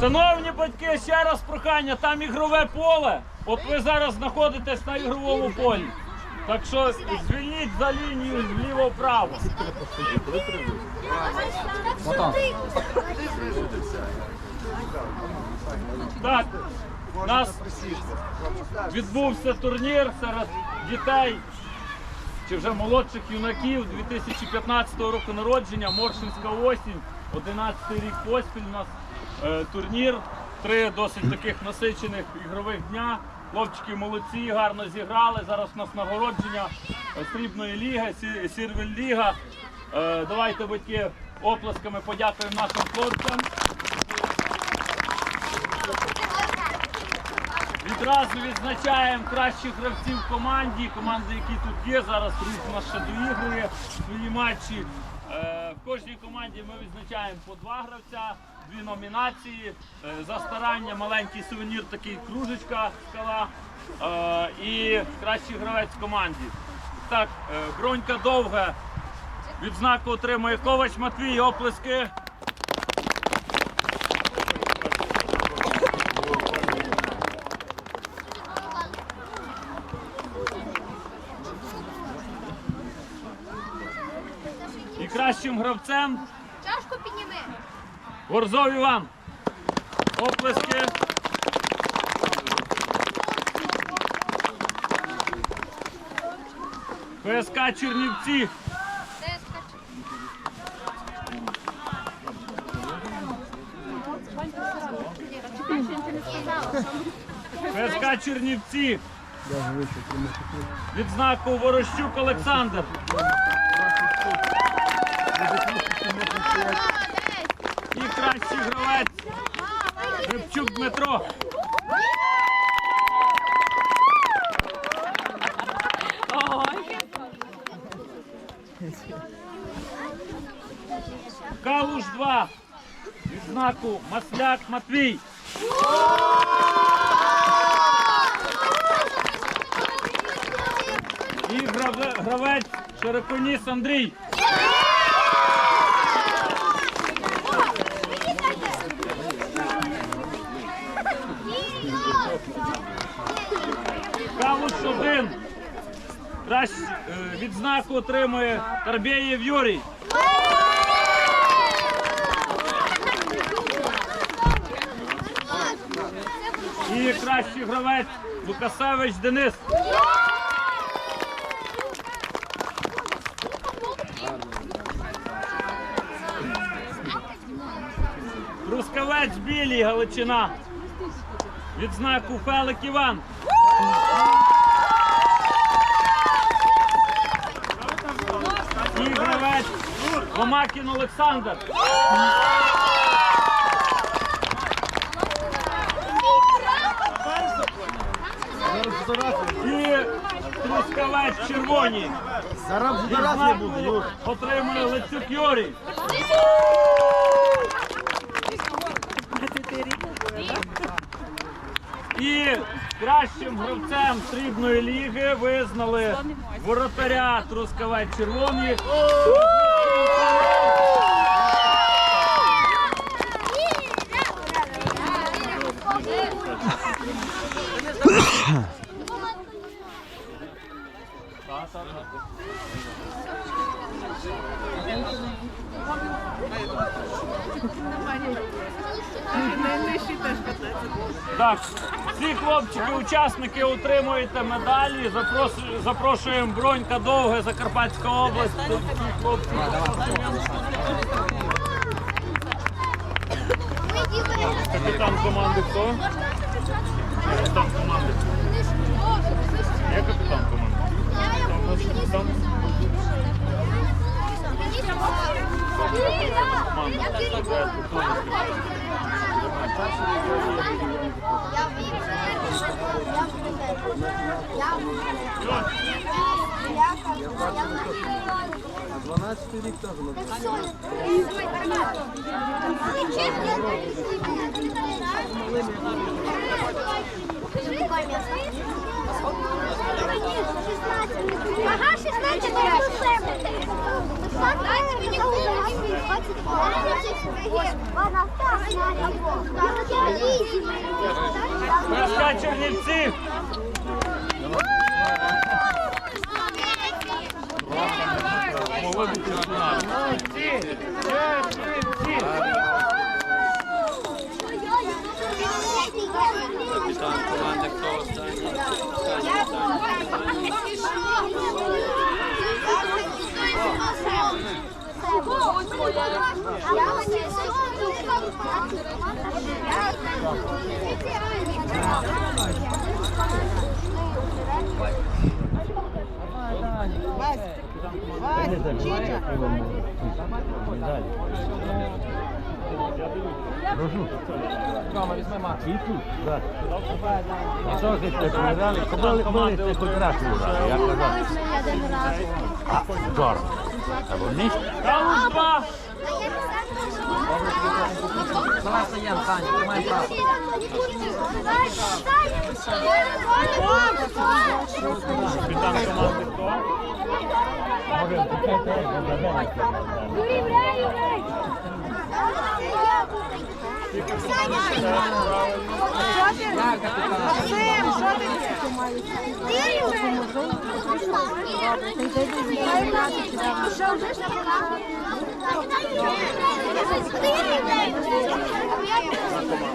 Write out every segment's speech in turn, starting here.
шановні батьки, ще раз прохання, там ігрове поле. От ви зараз знаходитесь на ігровому полі. Так що звільніть за лінію зліво-вправо. Так, у нас відбувся турнір серед дітей чи вже молодших юнаків 2015 року народження, Моршинська осінь, 11 рік поспіль у нас е, турнір. Три досить таких насичених ігрових дня. Хлопчики молодці, гарно зіграли. Зараз у нас нагородження е, срібної ліги, Сі- Сірвель Ліга. Е, давайте батьки оплесками подякуємо нашим хлопцям. Відразу відзначаємо кращих гравців в команді. Команди, які тут є, зараз рух нас ще доігрує свої матчі. Е, в кожній команді ми відзначаємо по два гравця, дві номінації. Е, за старання маленький сувенір, такий кружечка скала. Е, і кращий гравець в команді. Так, бронька довга. Відзнаку отримує Ковач Матвій, оплески. Кращим гравцем Чашку підніми. Борзов Іван. Оплески. ПСК Чернівці. ПСК Чернівці. Відзнаку Ворощук Олександр. І кращий гравець Гребчук Дмитро. Калуш 2. Відзнаку Масляк Матвій. І гравець Широконіс Андрій. Калуш 1. Кращ, е, відзнаку отримує Тарбєєв Юрій. І кращий гравець Лукасевич Денис. Трускавець Білій Галичина. Відзнаку Фелик Іван. І гравець Ломакін Олександр. І Трускавець Червоні. Отримує Лецюк Юрій. І кращим гравцем срібної ліги визнали воротаря Трускавець Червоні. Так, всі хлопчики, учасники отримуєте медалі. Запрошуємо Бронька Довге, Закарпатська область. Капітан команди хто? Капітан команди. Є капітан команди? Капітан? А 12 рік теж Ага, 16 мені ПСК Чернівці. Я Могли бути фіналі. Капітан команди, хто останній? Що ж ти програли? Коли були ти хоч раз програли, я казав. А, Жора. Або ні? Калуш 2. Капітан команди хто? Може, почекайте, я заберу.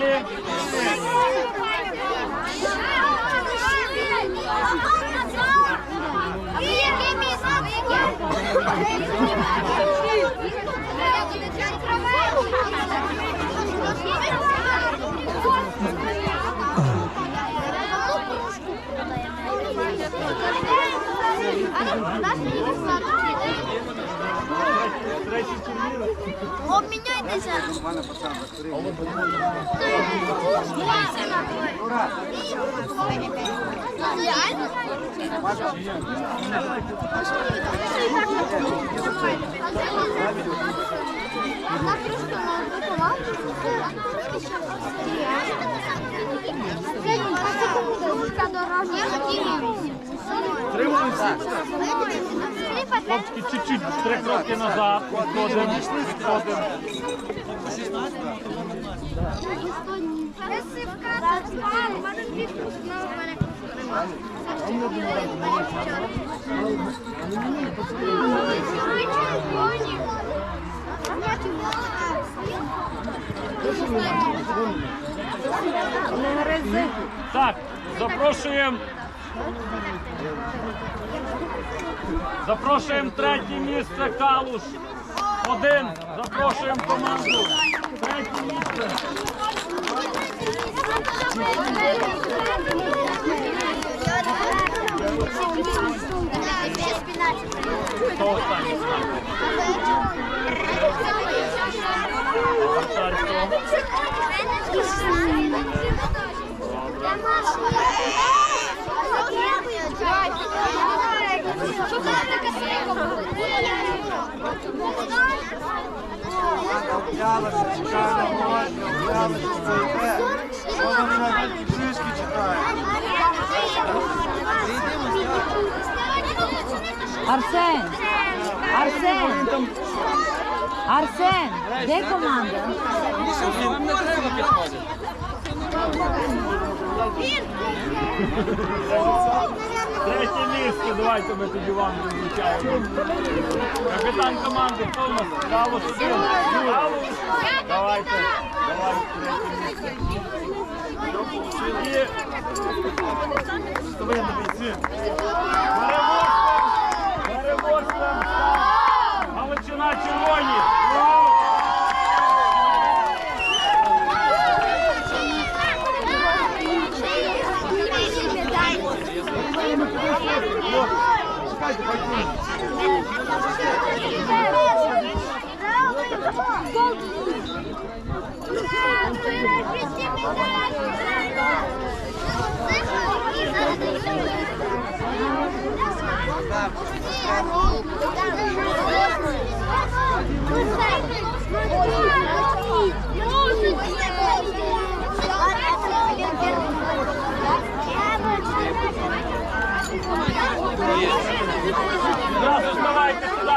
Юрій, грай, грай! Галичина білі. Третій турнір. Обміняйтеся. Хлопчики, чуть-чуть три кроки назад. Відходимо. Відходимо. Так, запрошуємо. Запрошуємо третє місце Калуш. Один. Запрошуємо команду. Третє місце. Хто останній? Арсен! Арсен! Арсен! Де команда? Третє місце, давайте ми тоді вам визначаємо. Капітан команди, хто у нас? Калуш один. Давайте, давайте. Що бійці? Переможцем! Зразу вставайте сюди.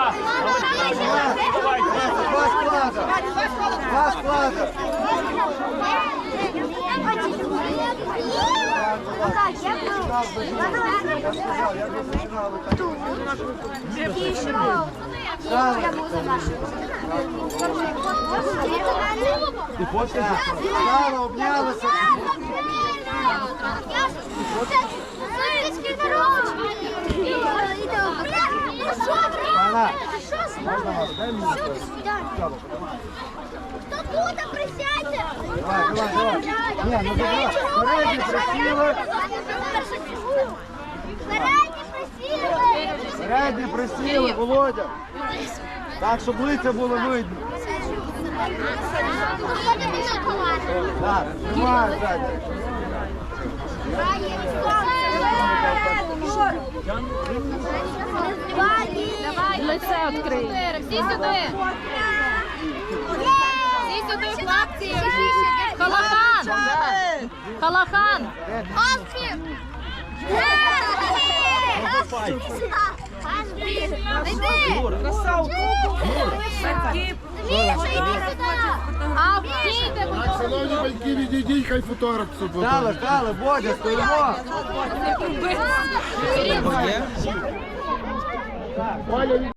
Вставайте. Два склада. Два склада. Стало, обнялися. Кто тут, присядьте! Давай, давай, давай. Не, ну давай. Передні присіли. Передні присіли! Володя. Так, щоб лиця було видно. Так, тримай, Саня. Лице відкрий. Всі сюди! Всі сюди в флакції! Калахан! Калахан! Шановні батьки, відійдіть, хай фотограф буде. дали, стали, Бодя, стоїмо. Валя,